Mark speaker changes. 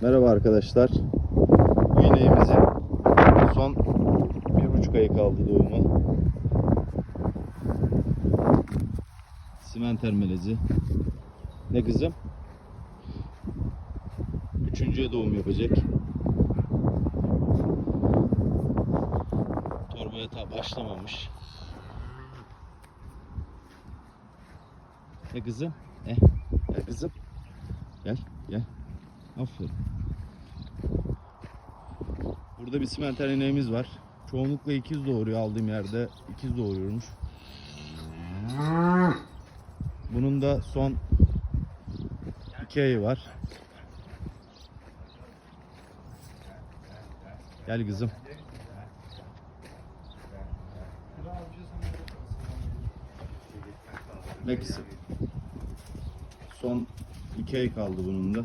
Speaker 1: Merhaba arkadaşlar. Bu ineğimizin son bir buçuk ayı kaldı doğumu. Simenter melezi. Ne kızım? Üçüncüye doğum yapacak. Torbaya ta başlamamış. Ne kızım? Eh, gel kızım. Gel, gel. Aferin. Burada bir simenter ineğimiz var. Çoğunlukla ikiz doğuruyor aldığım yerde. ikiz doğuruyormuş. Bunun da son iki ayı var. Gel kızım. Ne kızım? Son iki ay kaldı bunun da.